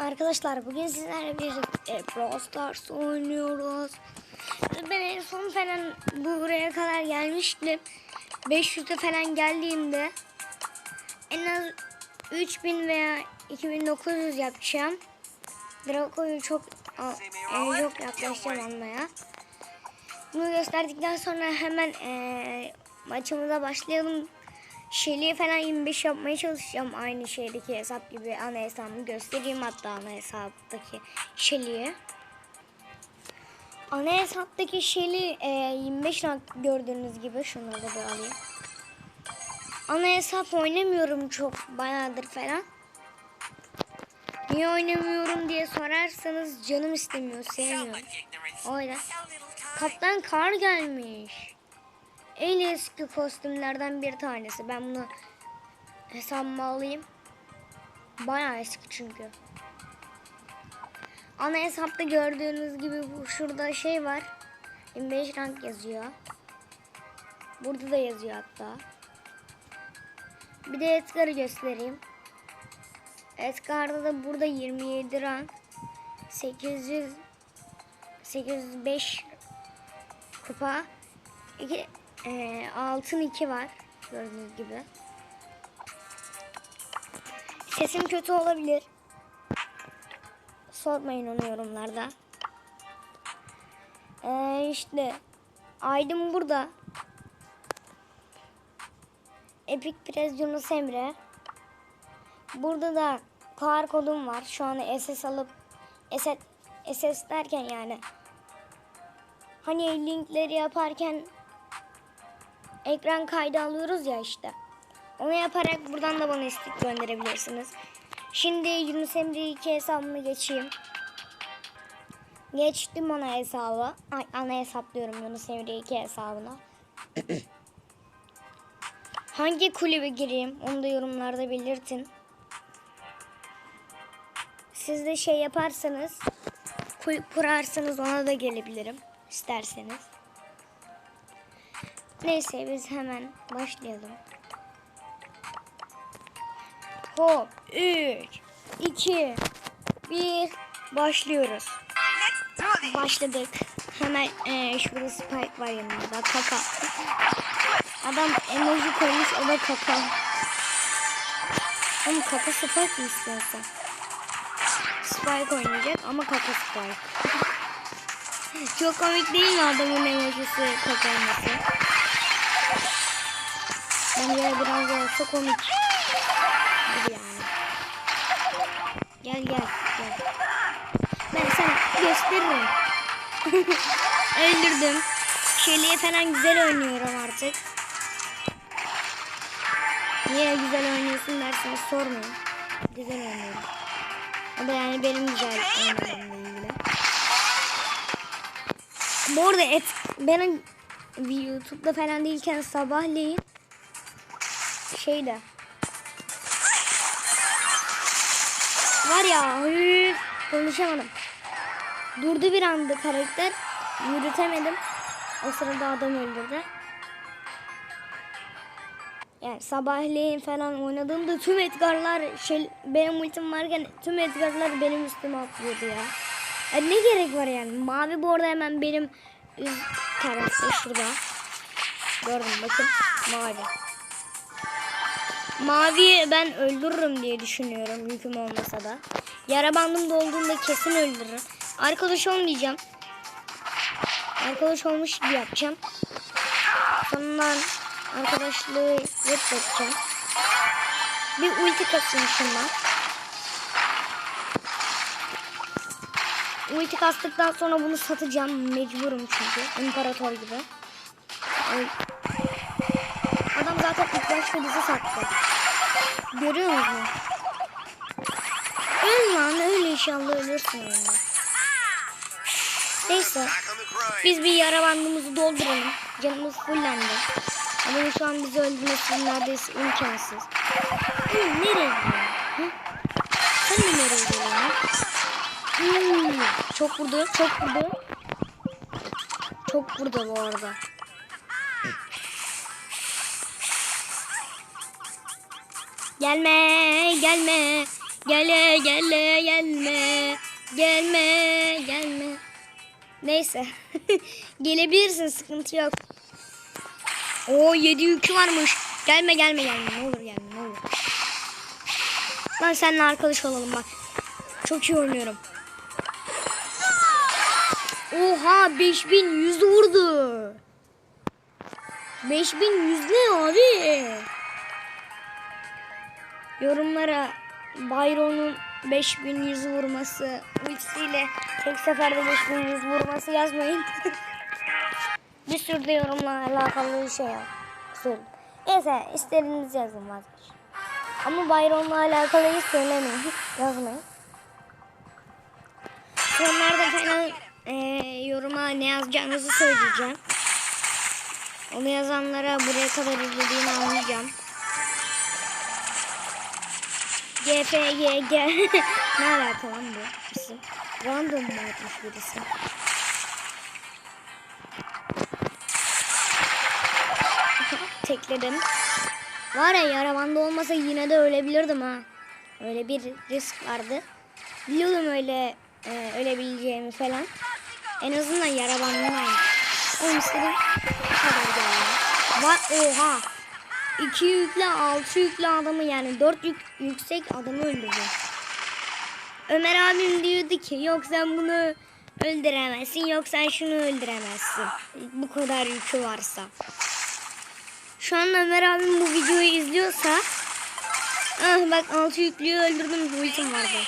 Arkadaşlar bugün sizlerle birlikte Brawl Stars oynuyoruz. Ben en son falan buraya kadar gelmiştim. 500'e falan geldiğimde en az 3000 veya 2900 yapacağım. Draco'yu çok e, çok yaklaşacağım almaya. Bunu gösterdikten sonra hemen e, maçımıza başlayalım. Şeli'ye falan 25 yapmaya çalışacağım. Aynı şeydeki hesap gibi ana hesabımı göstereyim hatta ana hesaptaki Şeli'ye. Ana hesaptaki Şeli e, 25 rank gördüğünüz gibi şunları da bir alayım. Ana hesap oynamıyorum çok bayağıdır falan. Niye oynamıyorum diye sorarsanız canım istemiyor, sevmiyorum. O yüzden. Kaptan Kar gelmiş en eski kostümlerden bir tanesi. Ben bunu hesabıma alayım. Bayağı eski çünkü. Ana hesapta gördüğünüz gibi bu şurada şey var. 25 rank yazıyor. Burada da yazıyor hatta. Bir de Edgar'ı göstereyim. Edgar'da da burada 27 rank. 800 805 kupa. Ee, altın 2 var. Gördüğünüz gibi. Sesim kötü olabilir. Sormayın onu yorumlarda. Ee, işte Aydın burada. Epic Prez Yunus Emre. Burada da QR kodum var. Şu an SS alıp SS, SS derken yani hani linkleri yaparken ekran kaydı alıyoruz ya işte. Onu yaparak buradan da bana istek gönderebilirsiniz. Şimdi Yunus Emre 2 hesabımı geçeyim. Geçtim ana hesabı. Ay, ana hesaplıyorum Yunus Emre 2 hesabına. Hangi kulübe gireyim onu da yorumlarda belirtin. Siz de şey yaparsanız kulüp kurarsanız ona da gelebilirim isterseniz. Neyse biz hemen başlayalım. Hop 3 2 1 başlıyoruz. Başladık. Hemen e, şurada Spike var yanımda. Kaka. Adam emoji koymuş o da kaka. Ama kaka Spike mi istiyorsun? Spike oynayacak ama kaka Spike. Çok komik değil mi adamın emojisi kaka olması? Bence biraz da olsa komik. Gibi yani. Gel gel gel. Ben sana gösteririm. Öldürdüm. Şeli'ye falan güzel oynuyorum artık. Niye güzel oynuyorsun derseniz sormayın. Güzel oynuyorum. O da yani benim güzel oynamamla ilgili. Bu arada et, benim YouTube'da falan değilken sabahleyin şeyde var ya konuşamadım. Durdu bir anda karakter. Yürütemedim. O sırada adam öldürdü. Yani sabahleyin falan oynadığımda tüm Edgar'lar şey, benim ultim varken tüm Edgar'lar benim üstüme atlıyordu ya. E ne gerek var yani? Mavi bu arada hemen benim üst tarafta şurada. Gördüm bakın mavi. Maviyi ben öldürürüm diye düşünüyorum yüküm olmasa da. Yara bandım dolduğunda kesin öldürürüm. Arkadaş olmayacağım. Arkadaş olmuş gibi yapacağım. Sonra arkadaşlığı reddedeceğim. Bir ulti kasayım şundan. Ulti kastıktan sonra bunu satacağım. Mecburum çünkü. İmparator gibi. Ay. Zaten ilk başta bizi sattı. Görüyor musun? Öl lan öyle inşallah ölürsün oyunda. Neyse. Biz bir yara bandımızı dolduralım. Canımız fullendi. Ama şu an bizi öldürmesi neredeyse imkansız. Hı, nereye gidiyorsun? Hı? Sen de nereye gidiyorsun? Hmm, çok vurdu, çok vurdu. Çok vurdu bu arada. Gelme, gelme. Gele gele gelme. Gelme gelme. Neyse. Gelebilirsin sıkıntı yok. O 7 yükü varmış. Gelme gelme gelme. Ne olur gelme ne olur. Lan seninle arkadaş olalım bak. Çok iyi oynuyorum. Oha 5100 vurdu. 5100 ne abi? Yorumlara Byron'un 5100 vurması, ultisiyle tek seferde 5100 vurması yazmayın. bir sürü de yorumla alakalı bir şey yok. Söyleyeyim. Neyse istediğiniz yazın vazgeç. Ama Byron'la alakalı hiç söylemeyin. Hiç yazmayın. Sonlarda falan e, yoruma ne yazacağınızı söyleyeceğim. Onu yazanlara buraya kadar izlediğini anlayacağım. GFGG ne alaka lan bu? Random mu atmış birisi? Tekledim. Var ya yaramanda olmasa yine de ölebilirdim ha. Öyle bir risk vardı. Biliyordum öyle e, ölebileceğimi falan. En azından yara bandını aldım. Oğlum istediğim bu kadar. Var oha. 2 yüklü 6 yüklü adamı yani 4 yük, yüksek adamı öldürdü. Ömer abim diyordu ki yok sen bunu öldüremezsin yok sen şunu öldüremezsin. Bu kadar yükü varsa. Şu an Ömer abim bu videoyu izliyorsa ah bak 6 yüklüyü öldürdüm bu ultim vardı.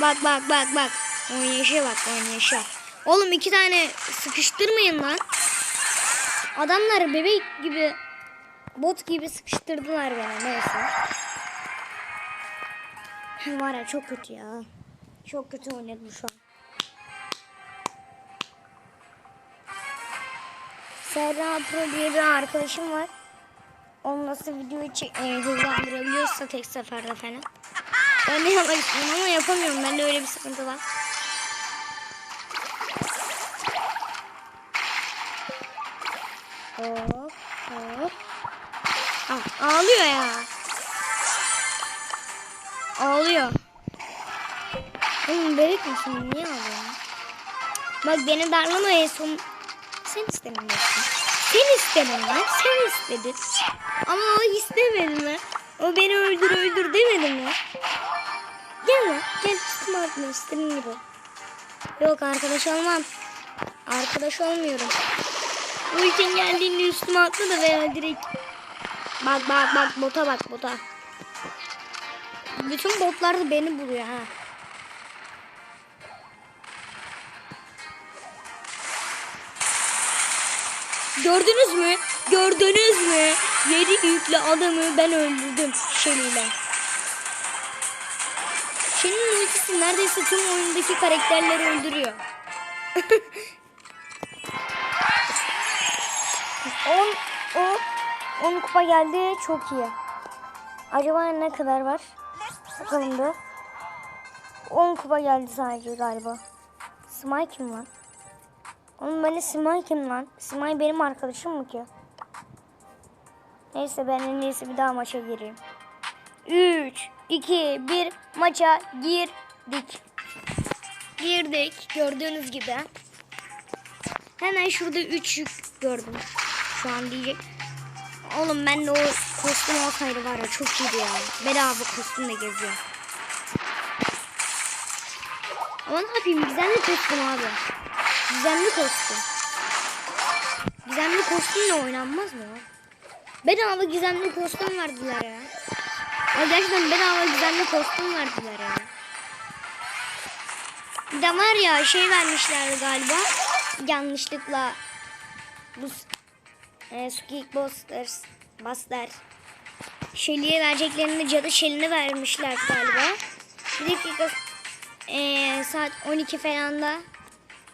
Bak bak bak bak. Oynayışa bak oynayışa. Oğlum iki tane sıkıştırmayın lan. Adamlar bebek gibi bot gibi sıkıştırdılar beni neyse. Var ya çok kötü ya. Çok kötü oynadım şu an. Serra Pro diye bir arkadaşım var. Onun nasıl videoyu çek- e, hızlandırabiliyorsa tek seferde falan. Ben de yapmak istiyorum ama yapamıyorum. Bende öyle bir sıkıntı var. Hop hop. Ah, ağlıyor ya. Ağlıyor. Oğlum bebek misin? Niye ağlıyorsun? Bak beni darlama en son. Sen istemedin. Dostum. Sen istedin lan. Sen istedin. Ama o istemedi mi? O beni öldür öldür demedi mi? Gel lan. Gel üstüme atma istediğin gibi. Yok arkadaş olmam. Arkadaş olmuyorum. Bu için geldiğinde üstüme atladı veya direkt. Bak bak bak bota bak bota. Bütün botlar da beni buluyor ha. Gördünüz mü? Gördünüz mü? Yedi yüklü adamı ben öldürdüm Shelly'yle. Shelly'nin ultisi neredeyse tüm oyundaki karakterleri öldürüyor. 10 o 10 kupa geldi çok iyi. Acaba ne kadar var? Bakalım da. 10 kupa geldi sadece galiba. Smay kim lan? Oğlum beni Simay kim lan? Simay benim arkadaşım mı ki? Neyse ben en iyisi bir daha maça gireyim. 3, 2, 1 maça girdik. Girdik gördüğünüz gibi. Hemen şurada 3 yük gördüm. Şu diyecek. Oğlum ben de o kostüm olsaydı var ya çok iyiydi ya. Bedava kostümle geziyorum. Ama ne yapayım gizemli kostüm abi. Gizemli kostüm. Gizemli kostümle oynanmaz mı? Bedava gizemli kostüm verdiler ya. Ya gerçekten bedava gizemli kostüm verdiler ya. Bir de var ya şey vermişler galiba. Yanlışlıkla bu e, Squeak Busters Buster Shelly'e vereceklerini cadı Shelly'ne vermişler galiba. Bir dakika e, saat 12 falan da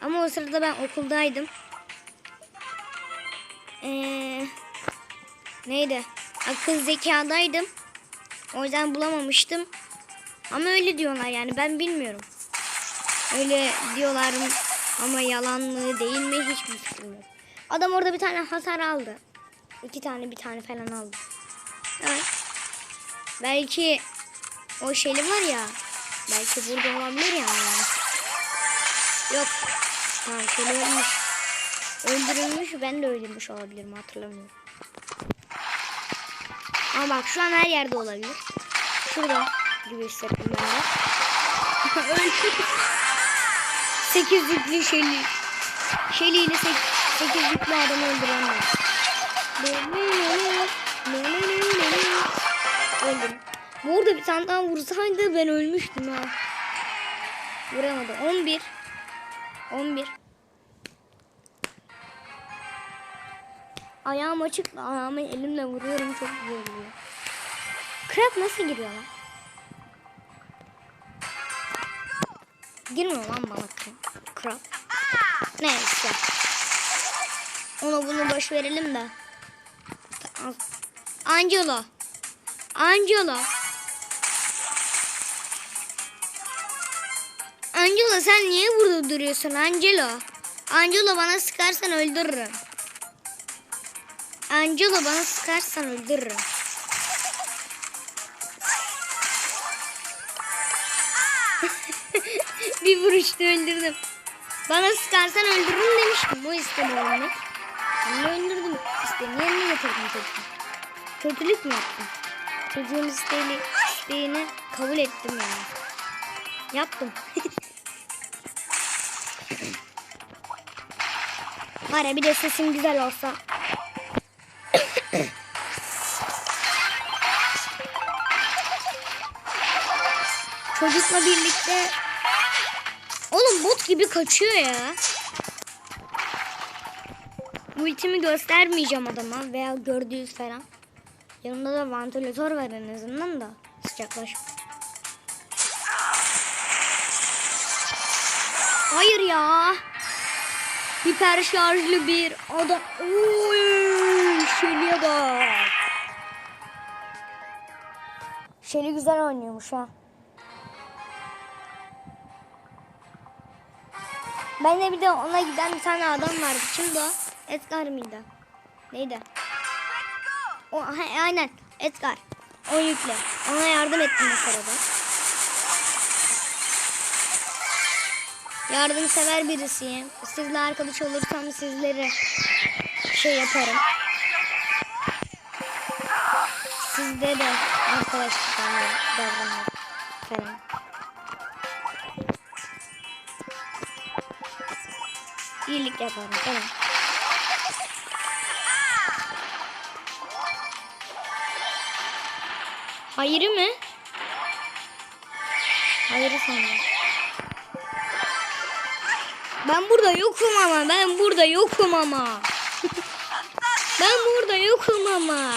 ama o sırada ben okuldaydım. Ee, neydi? Akıl zekadaydım. O yüzden bulamamıştım. Ama öyle diyorlar yani ben bilmiyorum. Öyle diyorlar ama yalan değil mi hiçbir fikrim. Adam orada bir tane hasar aldı. İki tane bir tane falan aldı. Evet. Belki o şeyli var ya. Belki burada olabilir ya. Yok. Tamam şöyle ölmüş. Öldürülmüş ben de öldürmüş olabilirim hatırlamıyorum. Ama bak şu an her yerde olabilir. Şurada gibi hissettim ben de. Öldü. 8 zipli şeyli. Şeyliyle 8 Sekiz bitli adamı öldüremez. Öldüm. Bu arada bir tane daha vursaydı ben ölmüştüm ha. Vuramadı. 11. 11. Ayağım açık. Ayağımı elimle vuruyorum. Çok güzel oluyor. Crack nasıl giriyor lan? Girmiyor lan bana crack. Neyse. Ona bunu boş verelim de. Angelo. Angelo. Angelo sen niye burada duruyorsun Angelo? Angelo bana sıkarsan öldürürüm. Angelo bana sıkarsan öldürürüm. bir vuruşta öldürdüm. Bana sıkarsan öldürürüm demiştim. O istedi ölmek. De öldürdüm. İsteğini yerine getirdim çocuğum. Kötülük mü yaptım? Çocuğun isteğini, isteğini kabul ettim yani. Yaptım. Var ya bir de sesim güzel olsa. Çocukla birlikte Oğlum bot gibi kaçıyor ya. Ultimi göstermeyeceğim adama veya gördüğünüz falan. Yanında da vantilatör var en azından da sıcaklaş. Hayır ya. Hiper şarjlı bir adam. Oy, Şeli'ye bak. Şeli güzel oynuyormuş ha. Ben de bir de ona giden bir tane adam vardı. Kimdi o? Edgar mıydı? Neydi? O, ha, aynen Edgar. O yükle. Ona yardım ettim bu sırada. Yardımsever birisiyim. Sizle arkadaş olursam sizlere şey yaparım. Sizde de arkadaşlık davranırım falan. İyilik yaparım tamam. Hayırı mı? Hayırı sandım. Ben burada yokum ama ben burada yokum ama. ben burada yokum ama.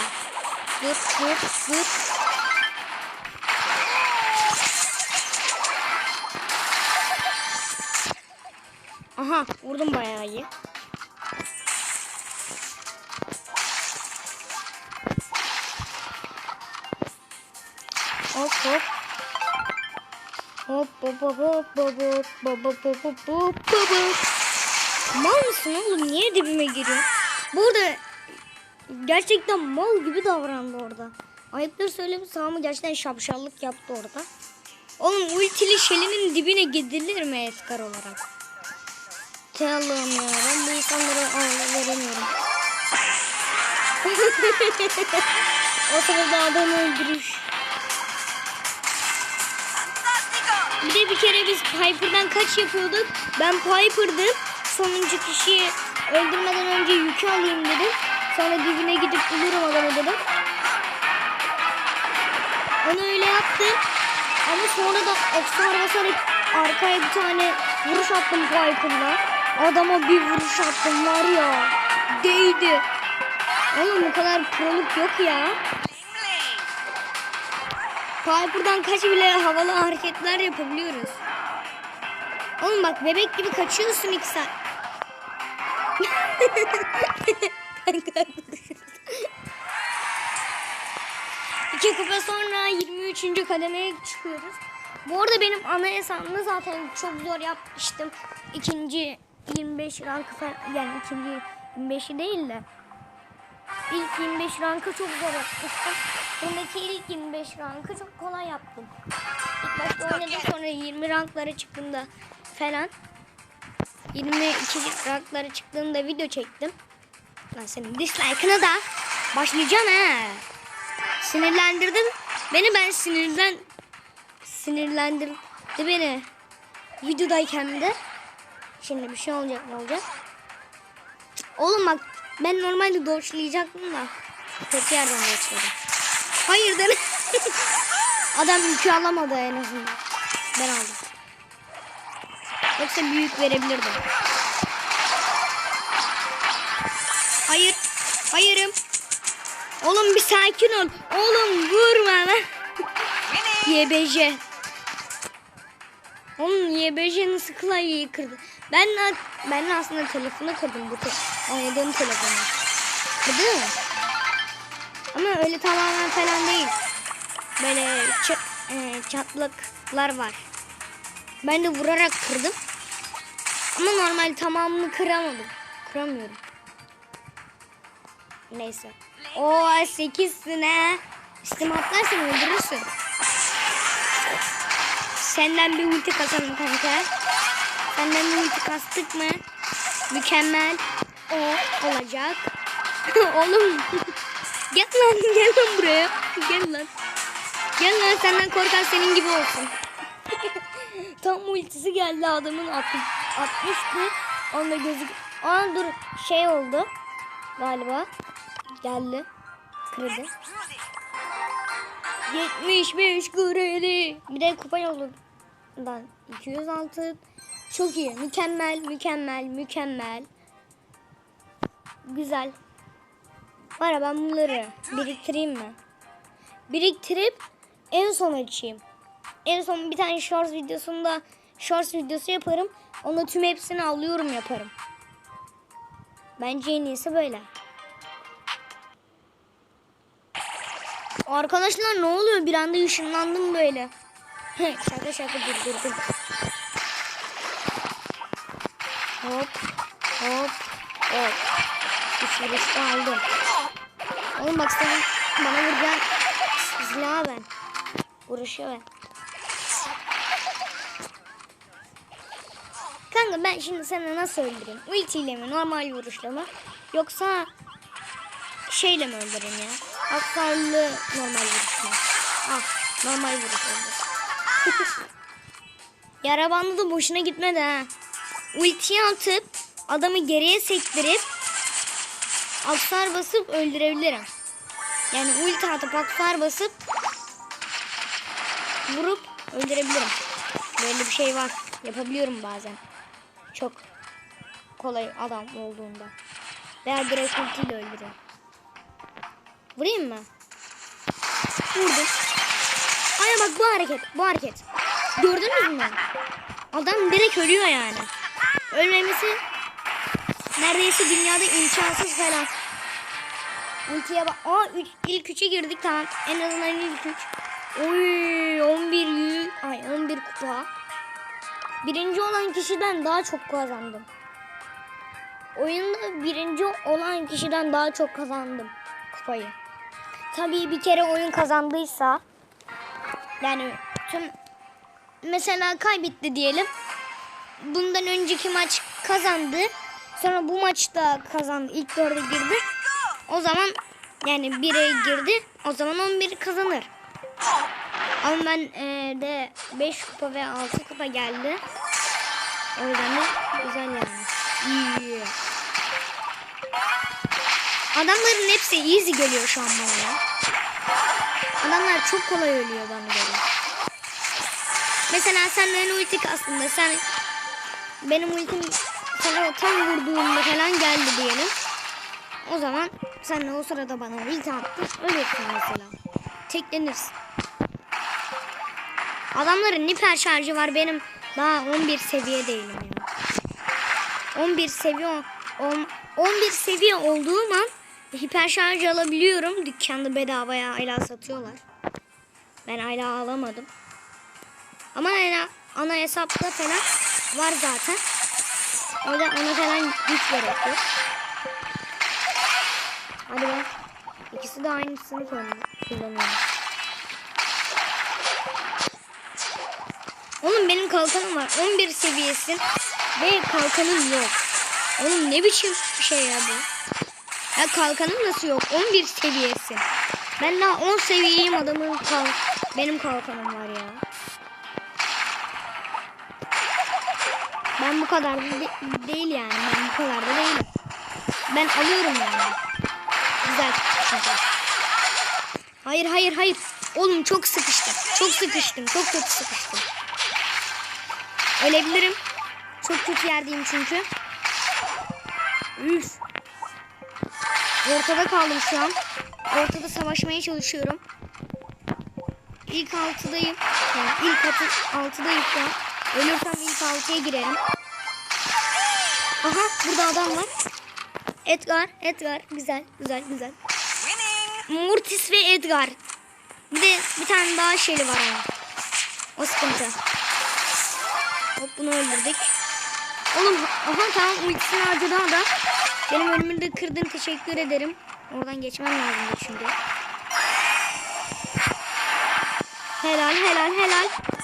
Dur dur dur. Aha vurdum bayağı iyi. Hop hop. Hop hop hop hop hop hop hop hop hop hop hop hop. Mal mısın oğlum? Niye dibime giriyor? Burada gerçekten mal gibi davrandı orada. Ayıptır söyleyeyim Sami gerçekten şapşallık yaptı orada. Oğlum ultili şelinin dibine gidilir mi Edgar olarak? Te Allah'ım ya ben bu insanlara ağla veremiyorum. o sırada adam öldürüş. Bir de bir kere biz Piper'dan kaç yapıyorduk? Ben Piper'dım. Sonuncu kişiyi öldürmeden önce yükü alayım dedim. Sonra dibine gidip bulurum adamı dedim. Onu öyle yaptım. Ama sonra da ekstra basarak arkaya bir tane vuruş attım Piper'la. Adama bir vuruş attım var ya. Değdi. Oğlum bu kadar proluk yok ya. Piper'dan kaç bile havalı hareketler yapabiliyoruz. Oğlum bak bebek gibi kaçıyorsun iki saat. İki kupa sonra 23. kademeye çıkıyoruz. Bu arada benim ana hesabımda zaten çok zor yapmıştım. İkinci 25 rankı yani ikinci 25'i değil de ilk 25 rankı çok zor yapmıştım. Bundaki ilk 25 rankı çok kolay yaptım. İlk başta oynadım sonra 20 ranklara çıktığımda falan 22 ranklara çıktığımda video çektim. Ben senin dislike'ını da başlayacağım he. Sinirlendirdin beni ben sinirlen sinirlendirdi beni videodayken de. Şimdi bir şey olacak ne olacak? Oğlum bak ben normalde doşlayacaktım da kötü yerden doşladım. Hayırdır? Adam yükü alamadı en azından. Ben aldım. Yoksa büyük verebilirdim. Hayır. Hayırım. Oğlum bir sakin ol. Oğlum vurma lan. YBJ. Oğlum YBJ'nin sıkılayı kırdı. Ben ben aslında telefonu kırdım bu te oynadığım telefonu. Kırdı mı? Ama öyle tamamen falan değil. Böyle e, çatlaklar var. Ben de vurarak kırdım. Ama normal tamamını kıramadım. Kıramıyorum. Neyse. O 8'sin he. Üstüme atlarsan öldürürsün. Senden bir ulti kasalım kanka. Senden bir ulti kastık mı? Mükemmel. O olacak. Oğlum. Gel lan gel lan buraya. Gel lan. Gel lan senden korkan senin gibi olsun. Tam ultisi geldi adamın atmış, atmıştı. Onda gözü... Aa dur şey oldu. Galiba. Geldi. Kırdı. 75 kredi. Bir de kupa yolundan 206. Çok iyi. Mükemmel, mükemmel, mükemmel. Güzel. Var ya ben bunları biriktireyim mi? Biriktirip en son açayım. En son bir tane shorts videosunda shorts videosu yaparım. Onda tüm hepsini alıyorum yaparım. Bence en iyisi böyle. Arkadaşlar ne oluyor? Bir anda ışınlandım böyle. şaka şaka dur dur dur. Hop hop hop. Üç aldım. Oğlum bak sen bana vuracaksın. Silahı ben. Vuruşu ben. Kanka ben şimdi sana nasıl öldüreyim? Ultiyle mi? Normal vuruşla mı? Yoksa şeyle mi öldüreyim ya? Aktarlı normal vuruş mu? Ah normal vuruş oldu. Yara bandı da boşuna gitmedi ha. Ultiyi atıp adamı geriye sektirip aksar basıp öldürebilirim. Yani ulti atıp aksar basıp vurup öldürebilirim. Böyle bir şey var. Yapabiliyorum bazen. Çok kolay adam olduğunda. Veya direkt ultiyle öldürüyorum. Vurayım mı? Vurdum. Ay bak bu hareket. Bu hareket. Gördünüz mü? Adam direkt ölüyor yani. Ölmemesi neredeyse dünyada imkansız falan. Ultiye bak. Aa üç, ilk üçe girdik tamam. En azından ilk üç. Oy 11 yıl. Ay 11 kupa. Birinci olan kişiden daha çok kazandım. Oyunda birinci olan kişiden daha çok kazandım kupayı. Tabii bir kere oyun kazandıysa yani tüm mesela kaybetti diyelim. Bundan önceki maç kazandı. Sonra bu maçta kazandı. İlk dörde girdi. O zaman yani 1'e girdi. O zaman 11 kazanır. Ama ben e, de 5 kupa ve 6 kupa geldi. O yüzden de güzel yani. İyi. Adamların hepsi easy geliyor şu an bana ya. Adamlar çok kolay ölüyor bana göre. Mesela senden ulti aslında sen benim ultim sana tam vurduğumda falan geldi diyelim. O zaman sen de o sırada bana ulti attın ölüyorsun mesela. Teklenirsin. Adamların hiper şarjı var benim daha 11 seviye değilim ya. 11 seviye on- 11 seviye olduğum an hiper şarj alabiliyorum. Dükkanda bedavaya hala satıyorlar. Ben hala alamadım. Ama ana, ana hesapta falan var zaten. O yüzden ona falan güç gerekiyor. Hadi be. İkisi de aynısını söylüyor. kullanıyorum. Oğlum benim kalkanım var. 11 seviyesin ve kalkanım yok. Oğlum ne biçim bir şey ya bu? Ya kalkanım nasıl yok? 11 seviyesin. Ben daha 10 seviyeyim adamın kal benim kalkanım var ya. Ben bu kadar da de- değil yani. Ben bu kadar da değilim. Ben alıyorum yani. Güzel. Hayır hayır hayır. Oğlum çok sıkıştım. Çok sıkıştım. Çok kötü sıkıştım. Ölebilirim. Çok kötü yerdeyim çünkü. Üf. Ortada kaldım şu an. Ortada savaşmaya çalışıyorum. İlk altıdayım. Yani ilk altı, altıdayım şu an. Ölürsem ilk altıya girerim. Aha burada adam var. Edgar, Edgar. Güzel, güzel, güzel. Mortis ve Edgar. Bir de bir tane daha şeyli var ama. O sıkıntı. Hop bunu öldürdük. Oğlum aha tamam ultisini harcadı adam. Benim önümü de kırdın teşekkür ederim. Oradan geçmem lazım çünkü. Helal helal helal.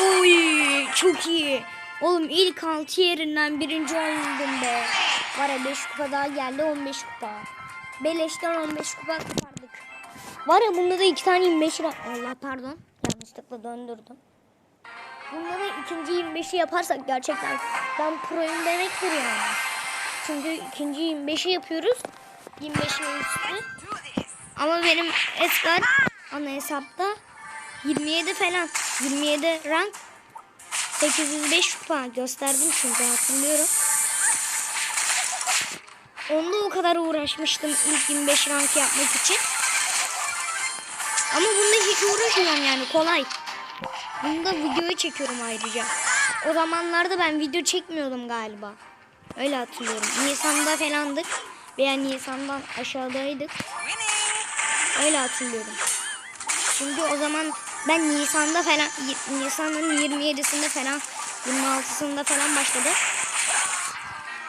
Oy çok iyi. Oğlum ilk altı yerinden birinci oldum be. Var ya 5 kupa daha geldi 15 kupa. Beleşten 15 kupa kurtardık. Var ya bunda da iki tane 25 lira. Allah pardon. Yanlışlıkla döndürdüm. Bunda da ikinci 25'i yaparsak gerçekten ben proyum demektir yani. Çünkü ikinci 25'i yapıyoruz. 25'in üstü. Ama benim Esgar ana hesapta 27 falan. 27 rank 805 kupa gösterdim çünkü hatırlıyorum. Onda o kadar uğraşmıştım ilk 25 rank yapmak için. Ama bunda hiç uğraşmıyorum yani kolay. Bunda videoyu çekiyorum ayrıca. O zamanlarda ben video çekmiyordum galiba. Öyle hatırlıyorum. Nisan'da falandık. Veya Nisan'dan aşağıdaydık. Öyle hatırlıyorum. Çünkü o zaman ben Nisan'da falan Nisan'ın 27'sinde falan 26'sında falan başladı.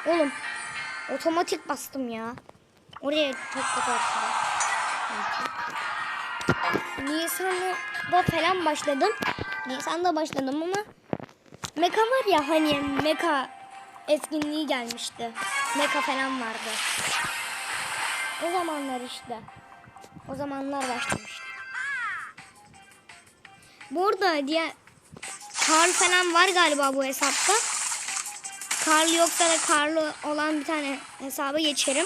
Oğlum otomatik bastım ya. Oraya çok kötü. Nisan'da falan başladım. Nisan'da başladım ama Meka var ya hani Meka etkinliği gelmişti. Meka falan vardı. O zamanlar işte. O zamanlar başlamıştı. Bu arada diye Karl falan var galiba bu hesapta. Karl yoksa da Karlı olan bir tane hesaba geçerim.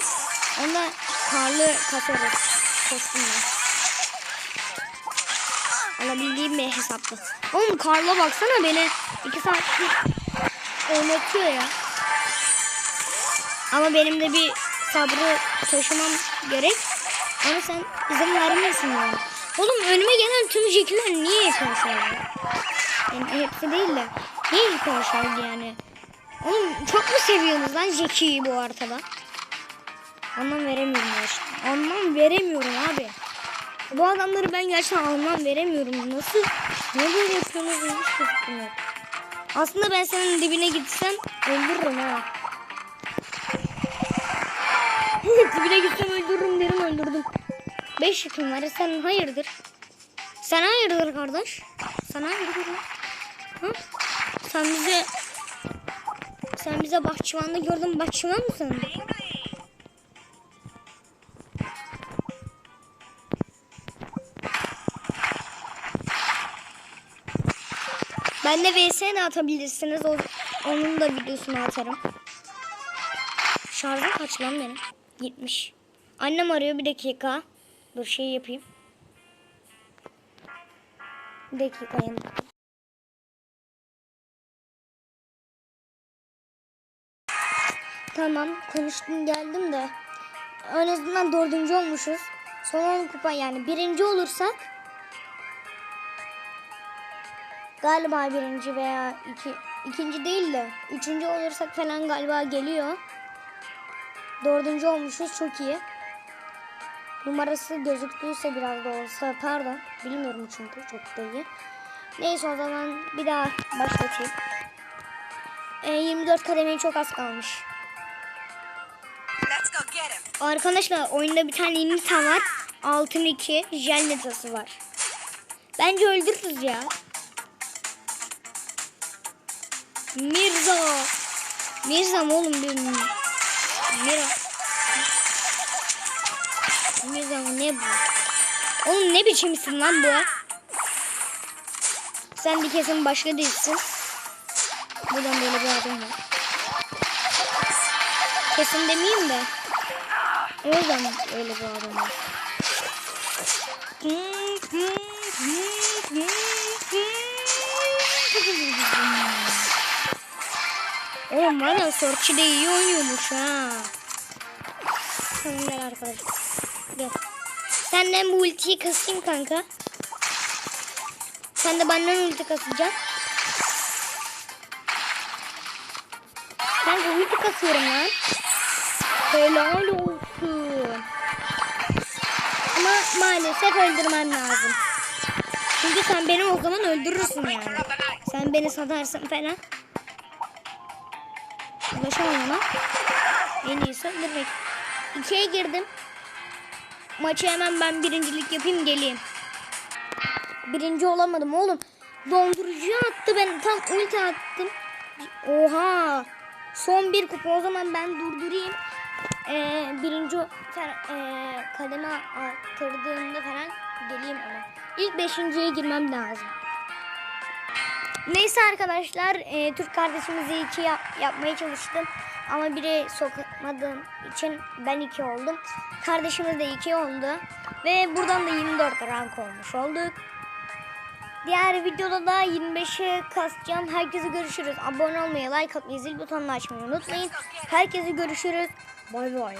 Onda Karlı kasarız. Kostümle. Alabildiğim bir hesaptı. Oğlum Karl'a baksana beni iki saattir oynatıyor ya. Ama benim de bir sabrı taşımam gerek. Ama sen izin vermiyorsun yani. Oğlum önüme gelen tüm jekiler niye aşağıda? Yani hepsi değil de niye aşağıda yani? Oğlum çok mu seviyorsunuz lan Jeki'yi bu ortada? Anlam veremiyorum işte. Anlam veremiyorum abi. Bu adamları ben gerçekten anlam veremiyorum. Nasıl? Ne böyle yapıyorsunuz? Hiç. Aslında ben senin dibine gitsem öldürürüm ha. dibine gitsem öldürürüm derim öldürdüm. Beş yüküm var. Sen hayırdır? Sen hayırdır kardeş? Sen hayırdır? Hı? Sen bize sen bize bahçıvanda gördün bahçıvan mı sandın? Ben de VS de atabilirsiniz. O, onun da videosunu atarım. Şarjım kaç lan benim? 70. Annem arıyor bir dakika. Dur şey yapayım. Bir dakika yanında. Tamam konuştum geldim de. En azından dördüncü olmuşuz. Son 10 kupa yani birinci olursak galiba birinci veya iki, ikinci değil de üçüncü olursak falan galiba geliyor. Dördüncü olmuşuz çok iyi. Numarası gözüktüyse biraz da olsa pardon bilmiyorum çünkü çok da iyi. Neyse o zaman bir daha başlatayım. E, 24 kademeye çok az kalmış. Let's go get him. Arkadaşlar oyunda bir tane Nita var. Altın 2 jel Nita'sı var. Bence öldürürüz ya. Mirza. Mirza mı oğlum bir Mira. Mirza ne bu? Oğlum ne biçim isim lan bu? Sen de kesin başka değilsin. Buradan böyle bir adam var. Kesin demeyeyim de. O yüzden öyle bir adam var. Oğlum var ya Sorçi de iyi oynuyormuş ha. Tamam arkadaşlar. Senden bu ultiyi kasayım kanka. Sen de benden ulti kasacaksın. Kanka ulti kasıyorum lan. Helal olsun. Ama maalesef öldürmen lazım. Çünkü sen beni o zaman öldürürsün yani. Sen beni satarsın falan. Ulaşamam ona. En iyisi öldürmek. İkiye girdim. Maçı hemen ben birincilik yapayım geleyim. Birinci olamadım oğlum. Dondurucuya attı ben tam ulti attım. Oha. Son bir kupa o zaman ben durdurayım. Ee, birinci fer- ee, kademe arttırdığında falan geleyim ama. İlk beşinciye girmem lazım. Neyse arkadaşlar e, Türk kardeşimizi iki yap- yapmaya çalıştım. Ama biri sokmadığım için ben iki oldum. Kardeşimiz de iki oldu. Ve buradan da 24 rank olmuş olduk. Diğer videoda da 25'e kasacağım. Herkese görüşürüz. Abone olmayı, like atmayı, zil butonunu açmayı unutmayın. Herkese görüşürüz. Bay bay.